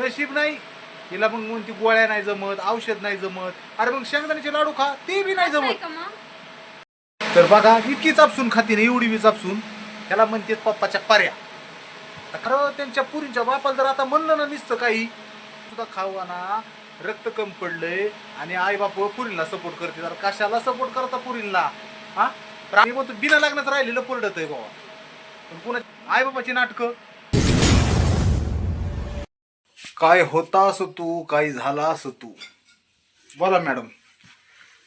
नशीब नाही. तिला मग म्हणती गोळ्या नाही जमत औषध नाही जमत. अरे मग शेंगदाण्याचे लाडू खा ते बी नाही जमत. तर बघा इतकी चापसून खाते ना एवढी बी चापसून. त्याला म्हणते पप्पाच्या पर्या. तर खरं त्यांच्या पुरींच्या बापाला जर आता म्हणलं ना नुसतं काही. सुद्धा खावा ना रक्त कमी पडलंय आणि आई बाप पुरीला सपोर्ट करते. तर कशाला सपोर्ट करता पुरीला हा? बिना लग्नात राहिलेलं पुरडत आहे बाबा. पण पुन्हा आई बाबाची नाटकं. काय होता असो तू काय झाला असो तू? बोला मॅडम.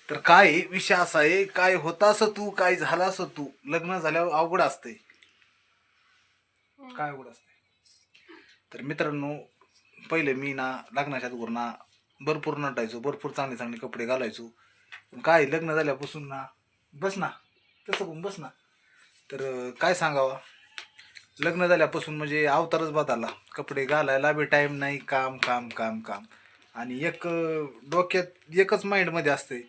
तर काय विषय असा आहे काय होता असो तू काय झाला असो तू? लग्न झाल्यावर अवघड असते. काय अवघड असते? तर मित्रांनो पहिले मी ना लग्नाच्या अगोदर ना भरपूर नटायचो भरपूर चांगले चांगले कपडे घालायचो. पण काय लग्न झाल्यापासून ना बस ना तसं पण बस ना. तर काय सांगावं? लग्न झाल्यापासून म्हणजे अवतारच बदलला. कपडे घालायला बी टाईम नाही काम काम काम काम. आणि एक डोक्यात एकच माइंडमध्ये असते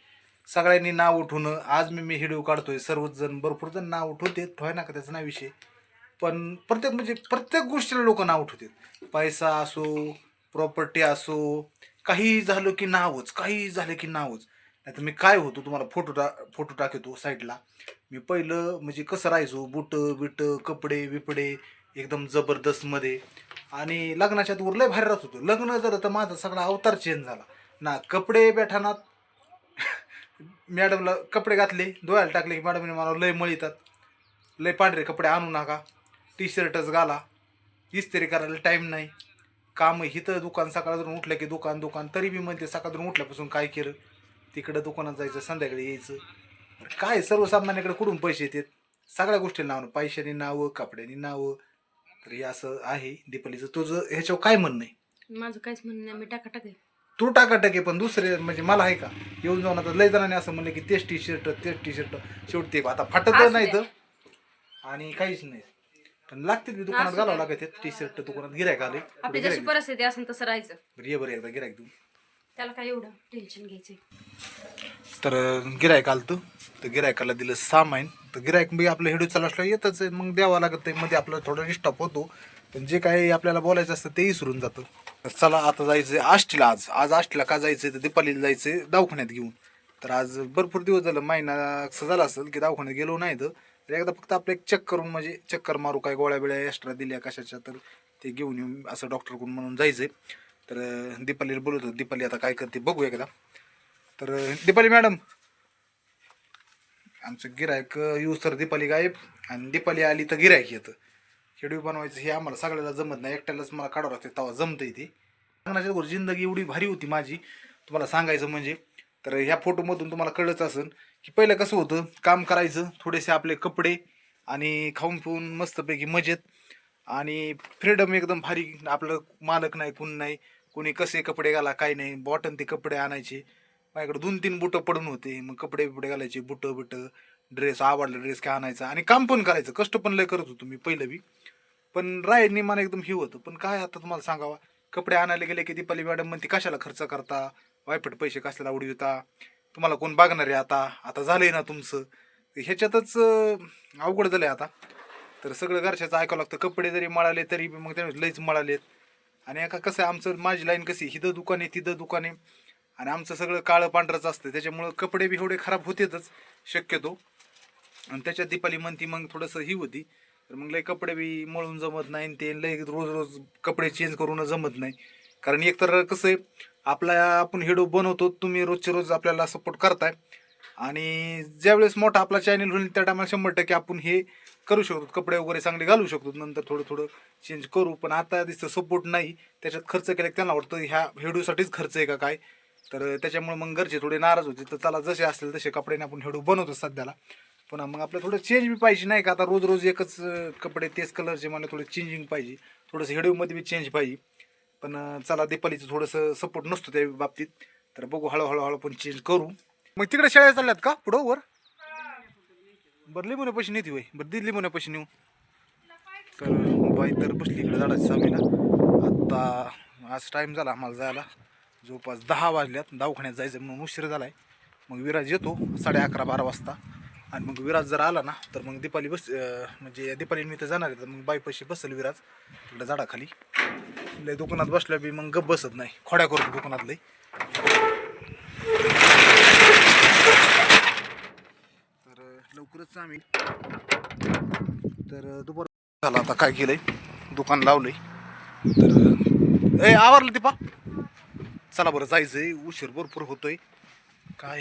सगळ्यांनी नाव उठवणं आज मी मी हिडिओ काढतोय. सर्वच जण भरपूर जण नाव उठवते होय ना का त्याचा नाही विषय? पण प्रत्येक म्हणजे प्रत्येक गोष्टीला लोक नाव उठवतात. पैसा असो प्रॉपर्टी असो काही झालं की नावच काही झालं की नावच. नाही तर मी काय होतो तुम्हाला फोटो टा फोटो टाकतो साईडला मी पहिलं म्हणजे कसं राहायचो बुट बिट कपडे बिपडे एकदम जबरदस्तमध्ये आणि लग्नाच्या आत लय बाहेर राहत होतो. लग्न झालं तर माझा सगळा अवतार चेंज झाला. ना कपडे बेठानात मॅडमला कपडे घातले धुवायला टाकले की मॅडमने मला लय मळीतात. लय पांढरे कपडे आणू नका. टी शर्टच घाला. इस्त्री करायला टाईम नाही. काम हिथं दुकान सकाळवरून उठलं की दुकान दुकान. तरी बी म्हणते सकाळवरून उठल्यापासून काय केलं? तिकडं दुकानात जायचं संध्याकाळी यायचं. काय सर्वसामान्याकडे कुठून पैसे येतात? सगळ्या गोष्टी नावं पैशाने नावं कपड्यानी नावं. तर हे असं आहे दीपालीचं. तुझं ह्याच्यावर काय म्हणणं आहे? माझं काहीच म्हणणं नाही. मी टाका टाके तू टाका टाके पण दुसरे म्हणजे मला आहे का? येऊन जाऊन आता लय जणांनी असं म्हणलं की तेच टी शर्ट तेच टी शर्ट शेवटी ते आता फाटत असू नाही. तर. आणि काहीच नाही. पण लागते मी दुकानात असू घालावं. लागत टी शर्ट दुकानात गिरायक आले आपली जशी परिस्थिती असेल तसं राहायचं. बरं ये बरं एकदा गिरायक देऊ त्याला काय एवढं टेन्शन घ्यायचं तर गिरायक आलं तर गिरायकाला दिलं सामान. तर गिरायक मी आपलं हेडू चालू असलं येतच आहे. मग द्यावं लागत आहे मध्ये आपलं थोडं डिस्टर्ब होतो. पण जे काही आपल्याला बोलायचं असतं ते विसरून जातं. चला आता जायचं आष्टीला आज. आज आष्टीला का जायचं तर दीपालीला जायचं दवाखान्यात घेऊन. तर आज भरपूर दिवस झालं. महिना असं झाला असेल की दवाखान्यात गेलो नाही तर. तर एकदा फक्त आपलं एक चेक करून म्हणजे चक्कर मारू काय गोळ्या बिळ्या एक्स्ट्रा दिल्या कशाच्या तर ते घेऊन येऊन असं डॉक्टरकडून म्हणून जायचंय. तर दीपालीला बोलत होतो दीपाली आता काय करते बघू एकदा. तर दीपाली मॅडम आमचं गिरायक येऊ तर दीपाली गायब. आणि दीपाली आली तर गिरायक येतं. शेड्यू बनवायचं हे आम्हाला सगळ्याला जमत नाही. एकट्यालाच मला काढावं लागते तेव्हा जमतं ते. सांगण्याच्या अगोदर जिंदगी एवढी भारी होती माझी. तुम्हाला सांगायचं म्हणजे तर ह्या फोटोमधून तुम्हाला कळलंच असेल की पहिलं कसं होतं काम करायचं थोडेसे आपले कपडे आणि खाऊन पिऊन मस्तपैकी मजेत. आणि फ्रीडम एकदम भारी. आपलं मालक नाही कोण नाही. कोणी कसे कपडे घाला काय नाही. बॉटन ते कपडे आणायचे. माझ्याकडे दोन तीन बुटं पडून होते. मग कपडे बिपडे घालायचे बुटं बिटं. ड्रेस आवडला ड्रेस काय आणायचा. आणि काम पण करायचं. कष्ट पण लय करत होतो मी पहिलं बी. पण राय मला एकदम हिव होतं. पण काय आता तुम्हाला सांगावा? कपडे आणायला गेले की दीपाली मॅडम म्हणते कशाला खर्च करता? वायफट पैसे कशाला उडविता? तुम्हाला कोण बघणार आहे आता? आता झालंय ना तुमचं. ह्याच्यातच अवघड झालंय आता. तर सगळं घरच्याचं ऐकावं लागतं. कपडे जरी मळाले तरी बी मग त्यामुळे लईच मळालेत. आणि एका कसं आहे आमचं माझी लाईन कशी हिदं दुकान आहे तिथं दुकान आहे. आणि आमचं सगळं काळं पांढरंच असतं. त्याच्यामुळं कपडे बी एवढे खराब होतेच शक्यतो. आणि त्याच्यात दीपाली म्हणती मग थोडंसं ही होती. तर मग लई कपडे बी मळून जमत नाही आणि ते लई रोज रोज कपडे चेंज करून जमत नाही. कारण एकतर कसं आहे आपला आपण हिडो बनवतो तुम्ही रोजचे रोज आपल्याला सपोर्ट करताय. आणि ज्यावेळेस मोठा आपला चॅनल होईल त्या टायमाला शंभर टक्के आपण हे करू शकतो. कपडे वगैरे चांगले घालू शकतो. नंतर थोडं थोडं चेंज करू. पण आता दिसतं सपोर्ट नाही. त्याच्यात खर्च केला की त्यांना वाटतं ह्या हेडूसाठीच खर्च आहे का काय? तर त्याच्यामुळे मग घरचे थोडे नाराज होते. तर चला जसे असतील तसे कपड्याने आपण हेडू बनवतो सध्याला. पण मग आपलं थोडं चेंज बी पाहिजे नाही का? आता रोज रोज एकच कपडे तेच कलरचे मला थोडं चेंजिंग पाहिजे. थोडंसं हेडूमध्ये बी चेंज पाहिजे. पण चला दीपालीचं थोडंसं सपोर्ट नसतो त्या बाबतीत. तर बघू हळूहळू हळू पण चेंज करू. मग तिकडे शाळा चालल्यात का? पुढं वर? बरं लिंबूने पैसे नेते होय. बरं दिली लिंबूने पैसे नेऊ तर बाई तर बसली इकडे झाडाची सामीला आत्ता आज टाईम झाला आम्हाला जायला. जवळपास दहा वाजल्यात. दवाखान्यात जायचं म्हणून उशीर आहे मग विराज येतो साडे अकरा बारा वाजता. आणि मग विराज जर आला ना तर मग दीपाली बस म्हणजे दीपाली मी तर जाणार आहे. तर मग बाई पैसे बसेल विराज. तिकडे झाडाखाली. लय दुकानात बसल्या बी मग गप बसत नाही. खोड्या करतो दुकानात लई तर आम्ही. तर दुपार झाला आता काय केलंय? दुकान लावलंय. तर ए आवरलं ते पा चला बरं जायचंय. उशीर भरपूर होतोय. काय?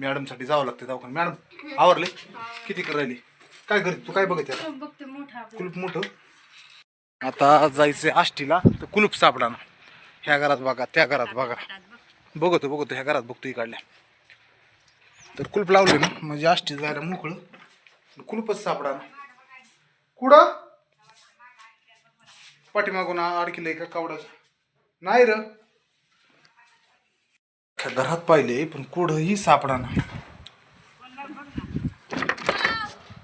मॅडमसाठी जावं लागतं दवाखान्यात. मॅडम आवरले? किती कर राहिली? काय करते तू काय बघत आहे आता? बघते मोठा कुलूप मोठं? आता जायचंय आष्टीला तर कुलूप सापडा ना ह्या घरात बघा त्या घरात बघा. बघतो बघतो ह्या घरात बघतो इकडल्या तर कुलूप लावले ना म्हणजे आष्टी जायला मोकळं. कुलूपच सापडा ना. कुठं? पाठीमागून अडकिलंय का कावडाचं. नाही र. घरात पाहिले पण कुठंही सापडा ना.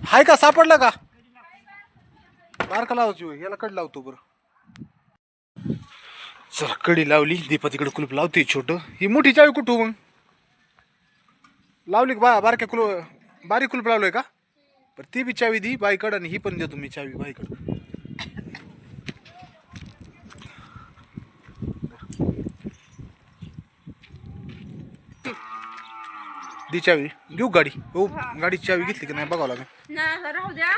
हाय का सापडला का? बारका लावतो याला कड लावतो बरं. चल कडी लावली दीपा तिकडे कुलूप लावते छोट. ही मोठी चावी कुठू हो मग? लावली का? बा बारक्या कुलूप बारीक कुलूप लावलोय का? बरं ती बी चावी दी बाईकड आणि ही पण देतो मी चावी बाईकड. दी चावी. घेऊ गाडी. हो गाडीची चावी घेतली की नाही बघावं लागेल. नाही राहू द्या.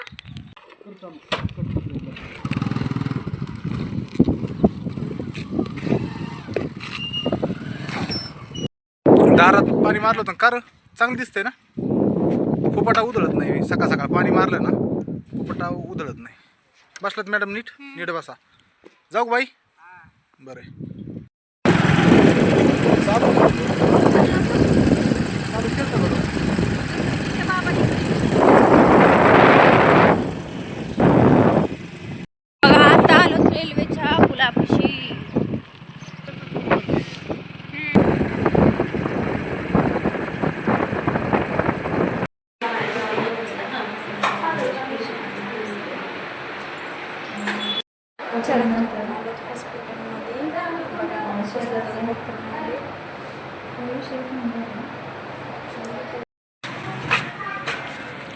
दारात पाणी मारलं होतं कार चांगलं दिसतंय ना? फुपटा उधळत नाही सकाळ सकाळ पाणी मारलं ना फुपटा उधळत नाही. बसलात मॅडम नीट? नीट बसा. जाऊ बाई? बरं. चालू चालू केलं बरं बघा आता आलो रेल्वेच्या पुलापाशी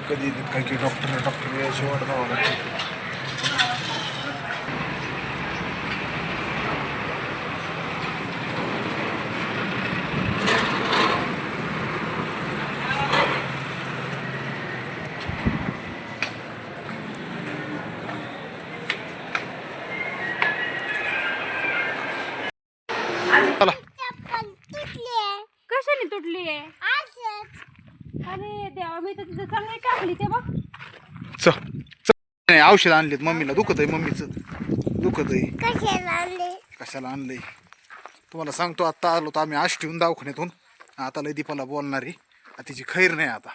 कधी काही काही डॉक्टर डॉक्टर यायची वाट बघावं लागते. चला. कशाने तुटली आहे? अरे देवा मी तर तिथं चांगली टाकली ते बघ. चल चल. नाही औषध आणलेत मम्मीला. दुखत आहे मम्मीचं. दुखत आहे. कशाला आणलंय? तुम्हाला सांगतो आता आलो तर आम्ही आश ठेवून दवाखान्यातून. आता लय दीपाला बोलणार. आहे तिची खैर नाही आता.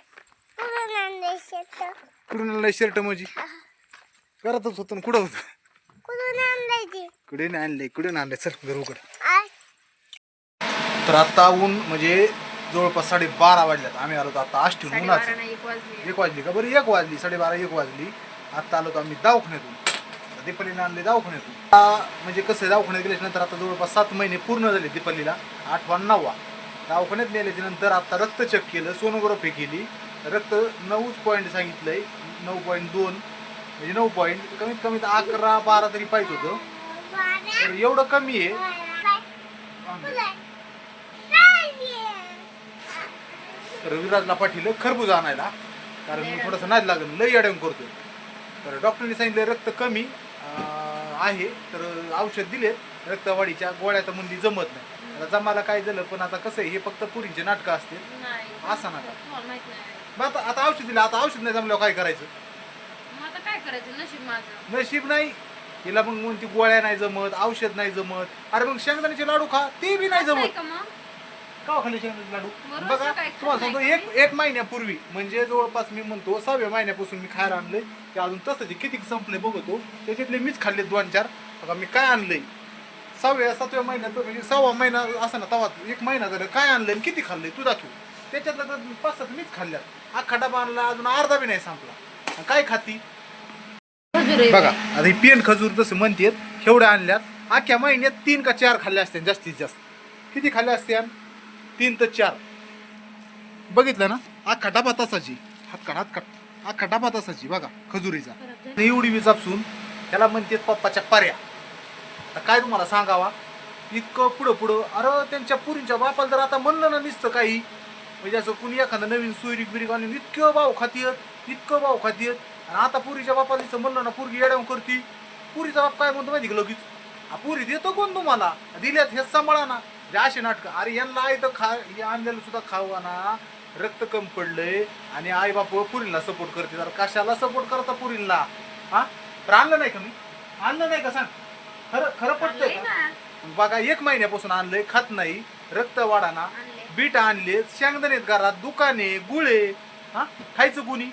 कुठून आणलंय शर्ट माझी? घरातच होतं ना कुठं होतं? कुठे नाही आणलंय कुठे नाही आणलंय? चल घर उघड. तर आता ऊन म्हणजे जवळपास साडेबारा वाजल्यात. आम्ही आलो तर आता ठेवून उन्हाचं. एक वाजली एक वाजली का? बरं एक वाजली साडेबारा एक वाजली. आता आलो तर आम्ही दवाखान्यातून. दीपालीला आणले दवाखान्यातून. आता म्हणजे कसं आहे, दवाखान्यात गेल्याच्यानंतर आता जवळपास सात महिने पूर्ण झाले दीपालीला. आठवा नववा दवाखान्यात नेल्याच्या नंतर आता रक्त चेक केलं सोनोग्राफी केली. रक्त नऊच पॉईंट सांगितलंय नऊ पॉईंट दोन म्हणजे नऊ पॉईंट कमीत कमीत अकरा बारा तरी पाहिजे होतं. तर एवढं कमी आहे. तर विराजला पाठीलं खरबूज आणायला. कारण मी थोडंसं नाही लागलं लई अडवून करतो तर डॉक्टरने सांगितलं रक्त कमी अं, आहे तर औषध दिले. रक्तवाढीच्या गोळ्या तर मंदी जमत नाही. आता जमाला काय झालं पण आता कसं आहे हे फक्त पुरींचे नाटकं असते नाही असं नका. तुम्हाला माहीत नाही. मग आता आता औषध दिलं आता औषध नाही जमल्यावर काय करायचं? मग आता काय करायचं? नशीब माझं. नशीब नाही. तिला मग म्हणून ती गोळ्या नाही जमत औषध नाही जमत. अरे मग शेंगदाण्याचे लाडू खा ते बी नाही नाही जमत. का मग? का खाली शेंगदाण्याचे लाडू बघा सकाळी तुम्हाला सांगतो एक एक महिन्यापूर्वी म्हणजे जवळपास मी म्हणतो सहाव्या महिन्यापासून मी खायला आणलंय. ते अजून तसंच. किती संपले बघतो. त्याच्यातले मीच खाल्ले दोन चार. बघा मी काय आणलंय? सहाव्या सातव्या महिन्यात म्हणजे सहावा महिना असं ना तवा एक महिना झालं काय आणलंय आणि किती खाल्लंय? तू दाखव. त्याच्यातलं तर पाच सात मीच खाल्ल्यात. अख्खा डबा आणला अजून अर्धा बी नाही संपला. आणि काय खाती? खजूर आहे. बघा आता ही पेन खजूर जसं म्हणतात एवढ्या आणल्यात. अख्ख्या महिन्यात तीन का चार खाल्ल्या असत्या जास्तीत जास्त. किती खाल्ल्या असत्या तीन तर चार. बघितलं ना? अख्खा डबा तासाची हातकाट हातकाट अख्खा डबा तासाची बघा खजुरीचा. एवढी वीज आपसून त्याला म्हणतात पप्पाच्या पर्या. आता काय तुम्हाला सांगावा? इतकं पुढं पुढं. अरे त्यांच्या पुरींच्या बापाला जर आता म्हणलं ना नुसतं काही. म्हणजे असं कुणी एखादं नवीन सुईरिक बिरीक आणून इतकं भाव खातीयत इतकं भाव खातीयत. आणि आता पुरीच्या बापाला तिथं म्हणलं ना पुरगी येड्यावर करती. पुरीचा बाप काय म्हणतो माहिती का लगेच? "आ, पुरी देतो कोण तुम्हाला? दिल्यात हे सांभाळा ना. म्हणजे अशी नाटकं. अरे यांना आई तर खा हे आणलेलं सुद्धा खावा ना रक्त कम पडलंय आणि आई बाप पुरीला सपोर्ट करते. तर कशाला सपोर्ट करता पुरीला हा? तर आणलं नाही का मी? आणलं नाही का सांग? खरं खरं पडतंय का. बघा एक महिन्यापासून आणलंय खात नाही. रक्त वाढाना. बीट आणले शेंगदाणे घरात दुकाने गुळे. हा? खायचं कुणी?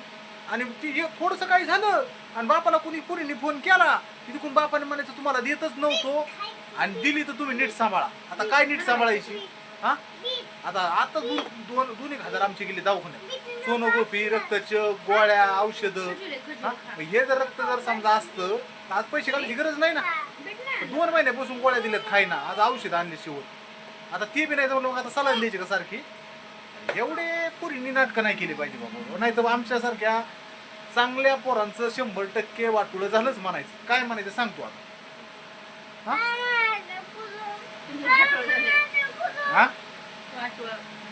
आणि ती थोडस काही झालं. आणि बापाला कुणी पुरीने फोन केला. तिथून बापाने म्हणायचं तुम्हाला देतच नव्हतो. आणि दिली तर तुम्ही नीट सांभाळा. आता काय नीट सांभाळायची? हा? आता आता दोन दोन दोन एक हजार आमचे गेले दवाखान्यात. गोपी रक्तच गोळ्या औषधं. हा? मग हे जर रक्त जर समजा असतं तर आज पैसे घालायची गरज नाही ना? दोन महिन्यापासून गोळ्या दिल्यात खायना. आज औषध आणले शेवट. आता ती बी नाही तर मग आता सलाईन द्यायची का सारखी? एवढे पुरींनी नाटकं नाही केली पाहिजे बाबा. नाही तर आमच्यासारख्या चांगल्या पोरांचं शंभर टक्के वाटुळं झालंच म्हणायचं. काय म्हणायचं सांगतो आता. हा? हा?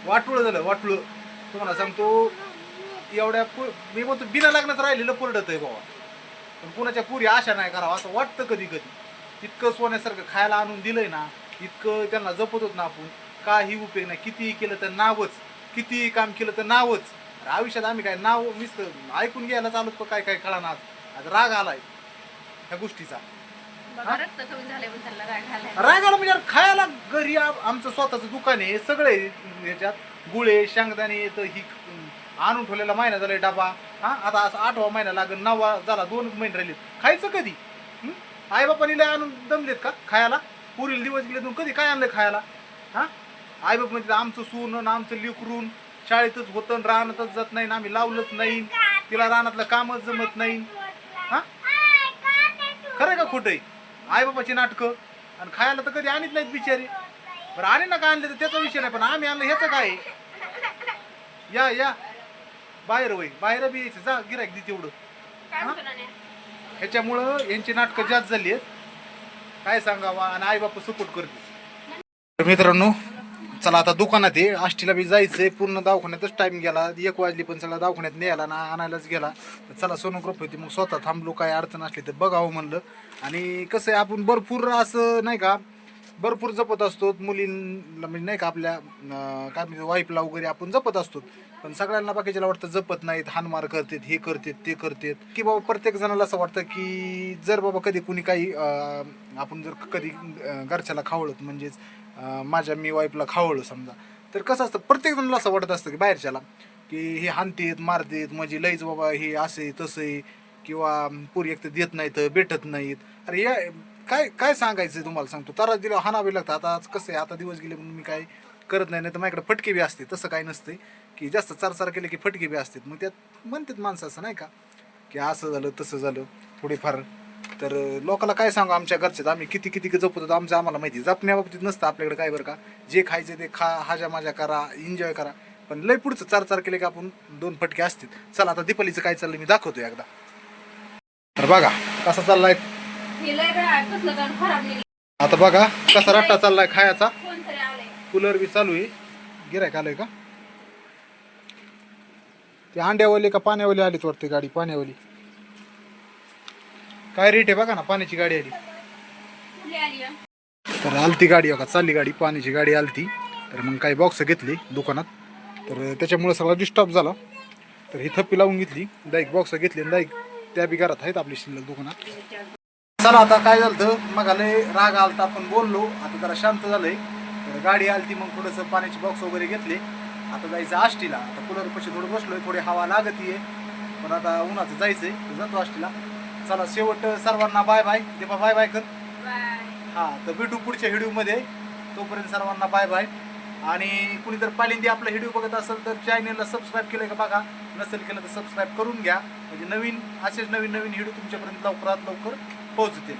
वाटुळं झालं वाटुळं. तुम्हाला सांगतो एवढ्या पु मी म्हणतो बिना लग्नाचं राहिलेलं पुरडत आहे बाबा. पण कुणाच्या पुरी आशा नाही करावं असं वाटतं कधी कधी इतकं सोन्यासारखं खायला आणून दिलंय ना इतकं त्यांना जपत होत ना आपण. काही उपयोग नाही कितीही केलं तर नावच. कितीही काम केलं तर नावच. आयुष्यात आम्ही काय नाव मिस ऐकून घ्यायला चालू का काय काय कळा आज. आज राग आलाय ह्या गोष्टीचा. बघा रक्त कमी झालंय पण राग म्हणजे यार खायला घरी आ- आमचं स्वतःचं दुकान आहे सगळे ह्याच्यात गुळे शेंगदाणे तर ही आणून ठेवलेला महिना झालाय डबा. हा आता असं आठवा महिना लागेल नववा झाला दोन महिने राहिले खायचं कधी? आई बापानी लय आणून दमलेत का खायला? पुरील दिवस गेले तुम्ही कधी काय आणलं खायला? हा? आई बाप म्हणजे आमचं सून आणि आमचं लिकरून शाळेतच होतं आणि रानातच जात नाही आणि आम्ही लावलंच नाही. तिला रानातलं कामच जमत नाही. हा? खरं का खोटं आहे? आई बाबाची नाटकं. आणि खायला तर कधी आणत नाहीत बिचारे. बरं आणि ना काय आणले तर त्याचा विषय नाही पण आम्ही आणलं ह्याचं काय? या या. बाहेर वय बाहेर बी यायचं. जा गिरायक दे तेवढं. नाण्या? ह्याच्यामुळं यांची नाटकं जास्त झाली आहेत. काय सांगावा? आणि आई बाप सपोर्ट करते मित्रांनो चला आता दुकानात आहे आष्टीला बी जायचंय. पूर्ण दवाखान्यातच टाइम गेला. एक वाजली पण चला दवाखान्यात न्यायला ना आणायलाच गेला. तर चला सोनोग्राफी होती मग स्वतः थांबलो. काय अडचण असली तर बघावं म्हणलं. आणि कसं आहे आपण भरपूर असं नाही का भरपूर जपत असतो. मुलींना म्हणजे नाही का आपल्या काय म्हणजे वाईफला वगैरे आपण जपत असतो. पण सगळ्यांना बाकीच्याला वाटतं जपत नाहीत. हानमार करतात हे करतात ते करतात. की बाबा प्रत्येक जणाला असं वाटतं की जर बाबा कधी कुणी काही आपण जर कधी घरच्याला खावळत म्हणजेच अं, माझ्या मी वाईफला खावळलं समजा. तर कसं असतं प्रत्येक जणाला असं वाटत असतं की बाहेरच्याला की हे हानतेत मारतेत म्हणजे लईच बाबा हे असे तसं आहे किंवा पुरी एक तर देत नाहीत भेटत नाहीत. अरे या काय काय सांगायचं तुम्हाला सांगतो. तारा दिला हाणावे लागतं आता आज कसं आहे आता दिवस गेले म्हणून मी काय करत नाही नाही तर माझ्याकडे फटके बी असते. तसं काय नसते की जास्त चारचार केले की फटके बी असतात. मग त्यात म्हणतात माणसं असं नाही का की असं झालं तसं झालं थोडीफार तर लोकांना काय सांगू? आमच्या घरच्यात आम्ही किती किती जपत आमचं आम्हाला माहिती जपण्याबाबतीत नसतं आपल्याकडे काय बरं का. जे खायचं ते खा हाजा माजा करा एन्जॉय करा. पण लय पुढचं चार चार केले की आपण दोन फटके असतील. चला आता दीपालीचं काय चाललं मी दाखवतो एकदा. तर बघा कसा चाललाय. आता बघा कसा रट्टा चाललाय खायचा. कूलर बी चालू आहे. गिरायक आलंय का? ते अंड्यावाली का पाण्यावाली आलीत वाटते गाडी पाण्यावाली. काय रेट आहे बघा ना पाण्याची गाडी आली. आली? तर आलती गाडी बघा चालली गाडी पाण्याची गाडी आलती. तर मग काही बॉक्स घेतली दुकानात. तर त्याच्यामुळे सगळा डिस्टर्ब झाला. तर ही थप्पी लावून घेतली. दाईक बॉक्स घेतली दाईक त्या बी घरात आहेत आपली शिल्लक दुकानात. चला आता काय झालं मग आलंय राग आलता आपण बोललो. आता जरा शांत झालंय. तर गाडी आलती मग थोडंसं पाण्याची बॉक्स वगैरे घेतले. आता जायचं आष्टीला. आता कूलर पशी थोडं बसलोय थोडी हवा लागतीये. पण आता उन्हाचं जायचंय जातो आष्टीला. चला शेवट सर्वांना bye bye Deepa bye bye कर. बाय. हा तर भेटू पुढच्या व्हिडिओमध्ये तोपर्यंत सर्वांना बाय बाय आणि कुणी जर पहिल्यांदा आपला व्हिडिओ बघत असेल तर चॅनलला सबस्क्राईब केलं का बघा. नसेल केलं तर सबस्क्राईब करून घ्या. म्हणजे नवीन असेच नवीन नवीन व्हिडिओ तुमच्यापर्यंत लवकरात लवकर पोहोचतील.